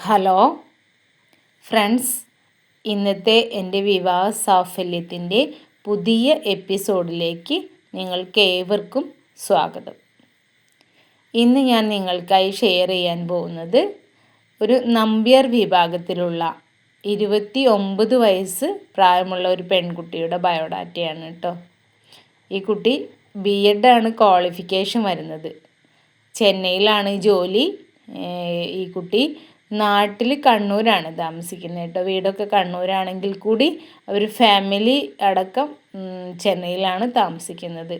Hello. Friends ഇന്നത്തെ എന്റെ വിവാഹ സാഫല്യത്തിന്റെ പുതിയ എപ്പിസോഡിലേക്ക് നിങ്ങൾക്ക് ഏവർക്കും സ്വാഗതം. ഇന്ന് ഞാൻ നിങ്ങൾക്കായി ഷെയർ ചെയ്യാൻ പോകുന്നത് ഒരു നമ്പ്യർ വിഭാഗത്തിലുള്ള ഇരുപത്തി ഒമ്പത് വയസ്സ് പ്രായമുള്ള ഒരു പെൺകുട്ടിയുടെ ബയോഡാറ്റയാണ് കേട്ടോ. ഈ കുട്ടി ബി എഡാണ് ക്വാളിഫിക്കേഷൻ വരുന്നത്. ചെന്നൈയിലാണ് ജോലി. ഈ കുട്ടി നാട്ടിൽ കണ്ണൂരാണ് താമസിക്കുന്നത് കേട്ടോ. വീടൊക്കെ കണ്ണൂരാണെങ്കിൽ കൂടി അവർ ഫാമിലി അടക്കം ചെന്നൈയിലാണ് താമസിക്കുന്നത്.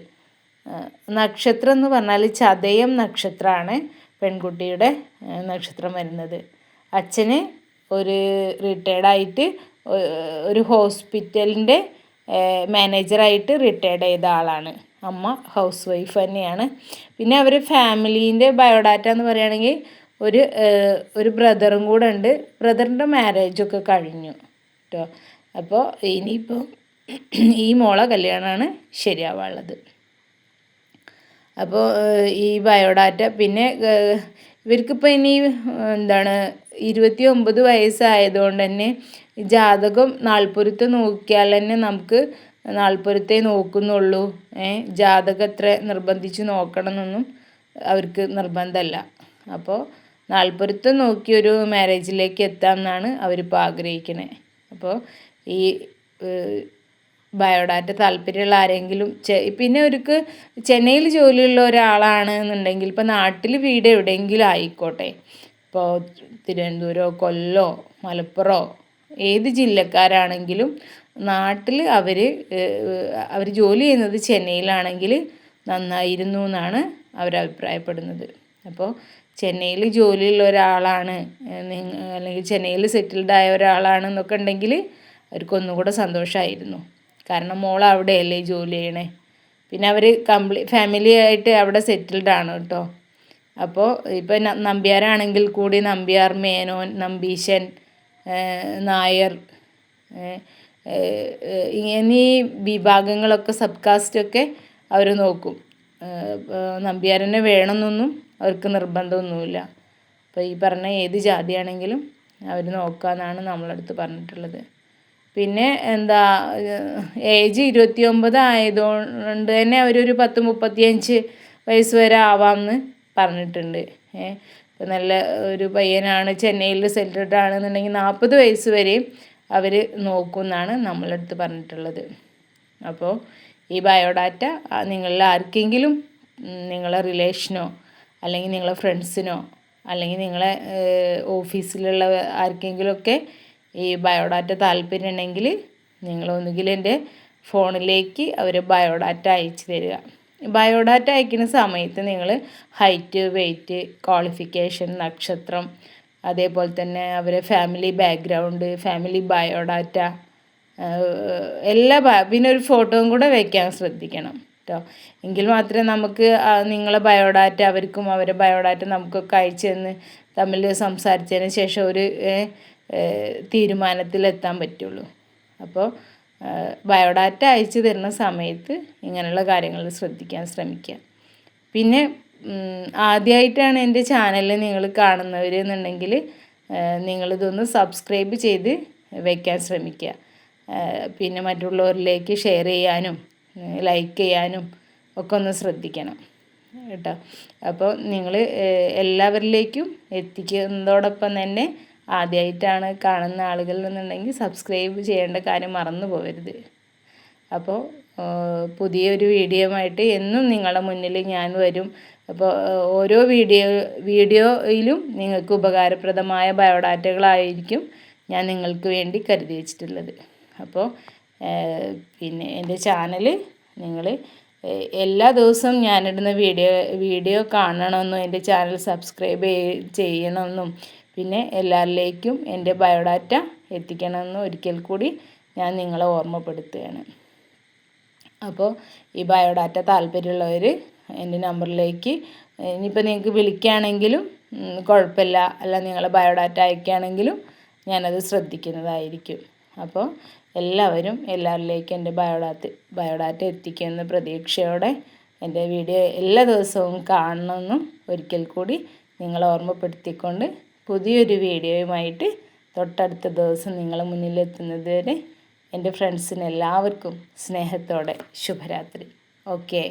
നക്ഷത്രം എന്ന് പറഞ്ഞാൽ ചതയം നക്ഷത്രമാണ് പെൺകുട്ടിയുടെ നക്ഷത്രം വരുന്നത്. അച്ഛന് ഒരു റിട്ടയർഡായിട്ട് ഒരു ഹോസ്പിറ്റലിന്റെ മാനേജറായിട്ട് റിട്ടയർഡ് ചെയ്ത ആളാണ്. അമ്മ ഹൗസ് വൈഫ് തന്നെയാണ്. പിന്നെ അവർ ഫാമിലീന്റെ ബയോഡാറ്റ എന്ന് പറയുകയാണെങ്കിൽ ഒരു ഒരു ബ്രദറും കൂടെ ഉണ്ട്. ബ്രദറിന്റെ മാരേജൊക്കെ കഴിഞ്ഞു കേട്ടോ അപ്പോൾ ഇനിയിപ്പോൾ ഈ മോളെ കല്യാണമാണ് ശരിയാവാനുള്ളത്. അപ്പോൾ ഈ ബയോഡാറ്റ പിന്നെ ഇവർക്കിപ്പോൾ ഇനി എന്താണ് ഇരുപത്തി ഒമ്പത് വയസ്സായതുകൊണ്ട് തന്നെ ജാതകം നാൽപ്പുരത്ത് നോക്കിയാൽ തന്നെ നമുക്ക് നാൽപ്പുരത്തെ നോക്കുന്നുള്ളൂ. ജാതകം എത്ര നിർബന്ധിച്ച് നോക്കണം എന്നൊന്നും അവർക്ക് നിർബന്ധമല്ല. അപ്പോൾ നാൾപ്പൊരുത്തം നോക്കി ഒരു മാരേജിലേക്ക് എത്താമെന്നാണ് അവരിപ്പോൾ ആഗ്രഹിക്കുന്നത് അപ്പോൾ ഈ ബയോഡാറ്റ താല്പര്യമുള്ള ആരെങ്കിലും പിന്നെ ഒരുക്ക് ചെന്നൈയിൽ ജോലിയുള്ള ഒരാളാണ് എന്നുണ്ടെങ്കിൽ ഇപ്പോൾ നാട്ടിൽ വീട് എവിടെയെങ്കിലും ആയിക്കോട്ടെ. ഇപ്പോൾ തിരുവനന്തപുരമോ കൊല്ലോ മലപ്പുറമോ ഏത് ജില്ലക്കാരാണെങ്കിലും നാട്ടിൽ അവർ അവർ ജോലി ചെയ്യുന്നത് ചെന്നൈയിലാണെങ്കിൽ നന്നായിരുന്നു എന്നാണ് അവർ അഭിപ്രായപ്പെടുന്നത്. അപ്പോൾ ചെന്നൈയിൽ ജോലിയുള്ള ഒരാളാണ് അല്ലെങ്കിൽ ചെന്നൈയിൽ സെറ്റിൽഡ് ആയ ഒരാളാണ് ഒരാളാണെന്നൊക്കെ ഉണ്ടെങ്കിൽ അവർക്ക് ഒന്നുകൂടെ സന്തോഷമായിരുന്നു. കാരണം മോൾ അവിടെയല്ലേ ജോലി ചെയ്യണേ. പിന്നെ അവർ കംപ്ലീ ഫാമിലി ആയിട്ട് അവിടെ സെറ്റിൽഡ് ആണ് കേട്ടോ. അപ്പോൾ ഇപ്പം നമ്പ്യാരാണെങ്കിൽ കൂടി നമ്പ്യാർ മേനോൻ നമ്പീശൻ നായർ എന്നീ വിഭാഗങ്ങളൊക്കെ സബ്കാസ്റ്റൊക്കെ അവർ നോക്കും. നമ്പ്യാരനെ വേണമെന്നൊന്നും അവർക്ക് നിർബന്ധമൊന്നുമില്ല. അപ്പോൾ ഈ പറഞ്ഞ ഏത് ജാതിയാണെങ്കിലും അവർ നോക്കാമെന്നാണ് നമ്മളടുത്ത് പറഞ്ഞിട്ടുള്ളത്. പിന്നെ എന്താ ഏജ് ഇരുപത്തി ഒമ്പത് ആയതുകൊണ്ട് തന്നെ അവരൊരു പത്ത് മുപ്പത്തിയഞ്ച് വയസ്സ് വരെ ആവാമെന്ന് പറഞ്ഞിട്ടുണ്ട്. ഏഹ് ഇപ്പം നല്ല ഒരു പയ്യനാണ് ചെന്നൈയിൽ സെറ്റിൽഡ് ആണെന്നുണ്ടെങ്കിൽ നാൽപ്പത് വയസ്സ് വരെയും അവർ നോക്കുമെന്നാണ് നമ്മളടുത്ത് പറഞ്ഞിട്ടുള്ളത്. അപ്പോൾ ഈ ബയോഡാറ്റ നിങ്ങളിൽ ആർക്കെങ്കിലും നിങ്ങളെ റിലേഷനോ അല്ലെങ്കിൽ നിങ്ങളെ ഫ്രണ്ട്സിനോ അല്ലെങ്കിൽ നിങ്ങളെ ഓഫീസിലുള്ള ആർക്കെങ്കിലുമൊക്കെ ഈ ബയോഡാറ്റ താല്പര്യം ഉണ്ടെങ്കിൽ നിങ്ങൾ ഒന്നുകിൽ എന്റെ ഫോണിലേക്ക് അവർ ബയോഡാറ്റ അയച്ചു തരിക. ബയോഡാറ്റ അയക്കുന്ന സമയത്ത് നിങ്ങൾ ഹൈറ്റ് വെയ്റ്റ് ക്വാളിഫിക്കേഷൻ നക്ഷത്രം അതേപോലെ തന്നെ അവരെ ഫാമിലി ബാക്ക്ഗ്രൗണ്ട് ഫാമിലി ബയോഡാറ്റ എല്ലാ പിന്നെ ഒരു ഫോട്ടോയും കൂടെ വയ്ക്കാൻ ശ്രദ്ധിക്കണം. കേട്ടോ. എങ്കിൽ മാത്രമേ നമുക്ക് നിങ്ങളെ ബയോഡാറ്റ അവർക്കും അവരെ ബയോഡാറ്റ നമുക്കൊക്കെ അയച്ചു തന്ന് തമ്മിൽ സംസാരിച്ചതിന് ശേഷം ഒരു തീരുമാനത്തിലെത്താൻ പറ്റുള്ളൂ. അപ്പോൾ ബയോഡാറ്റ അയച്ചു തരുന്ന സമയത്ത് ഇങ്ങനെയുള്ള കാര്യങ്ങൾ ശ്രദ്ധിക്കാൻ ശ്രമിക്കുക. പിന്നെ ആദ്യമായിട്ടാണ് എന്റെ ചാനൽ നിങ്ങൾ കാണുന്നവർ എന്നുണ്ടെങ്കിൽ നിങ്ങളിതൊന്ന് സബ്സ്ക്രൈബ് ചെയ്ത് വയ്ക്കാൻ ശ്രമിക്കുക. പിന്നെ മറ്റുള്ളവരിലേക്ക് ഷെയർ ചെയ്യാനും ലൈക്ക് ചെയ്യാനും ഒക്കെ ഒന്ന് ശ്രദ്ധിക്കണം കേട്ടോ. അപ്പോൾ നിങ്ങൾ എല്ലാവരിലേക്കും എത്തിക്കുന്നതോടൊപ്പം തന്നെ ആദ്യമായിട്ടാണ് കാണുന്ന ആളുകൾ എന്നുണ്ടെങ്കിൽ സബ്സ്ക്രൈബ് ചെയ്യേണ്ട കാര്യം മറന്നു പോകരുത് അപ്പോൾ പുതിയൊരു വീഡിയോ ആയിട്ട് എന്നും നിങ്ങളുടെ മുന്നിൽ ഞാൻ വരും. അപ്പോൾ ഓരോ വീഡിയോ വീഡിയോയിലും നിങ്ങൾക്ക് ഉപകാരപ്രദമായ ബയോഡാറ്റകളായിരിക്കും ഞാൻ നിങ്ങൾക്ക് വേണ്ടി കരുതി വെച്ചിട്ടുള്ളത്. അപ്പോൾ പിന്നെ എന്റെ ചാനൽ നിങ്ങൾ എല്ലാ ദിവസവും ഞാനിടുന്ന വീഡിയോ വീഡിയോ കാണണമെന്നും എന്റെ ചാനൽ സബ്സ്ക്രൈബ് ചെയ്യണമെന്നും പിന്നെ എല്ലാവരിലേക്കും എന്റെ ബയോഡാറ്റ എത്തിക്കണമെന്നും ഒരിക്കൽ കൂടി ഞാൻ നിങ്ങളെ ഓർമ്മപ്പെടുത്തുകയാണ്. അപ്പോൾ ഈ ബയോഡാറ്റ താല്പര്യമുള്ളവർ എന്റെ നമ്പറിലേക്ക് ഇനിയിപ്പോൾ നിങ്ങൾക്ക് വിളിക്കുകയാണെങ്കിലും കുഴപ്പമില്ല അല്ല നിങ്ങളെ ബയോഡാറ്റ അയക്കുകയാണെങ്കിലും ഞാനത് ശ്രദ്ധിക്കുന്നതായിരിക്കും. അപ്പോൾ എല്ലാവരും എല്ലാവരിലേക്കും എന്റെ ബയോഡാറ്റ ബയോഡാറ്റ എത്തിക്കുമെന്ന പ്രതീക്ഷയോടെ എന്റെ വീഡിയോ എല്ലാ ദിവസവും കാണണമെന്നും ഒരിക്കൽ കൂടി നിങ്ങളെ ഓർമ്മപ്പെടുത്തിക്കൊണ്ട് പുതിയൊരു വീഡിയോയുമായിട്ട് തൊട്ടടുത്ത ദിവസം നിങ്ങളെ മുന്നിലെത്തുന്നത് വരെ എന്റെ ഫ്രണ്ട്സിന് എല്ലാവർക്കും സ്നേഹത്തോടെ ശുഭരാത്രി. ഓക്കെ.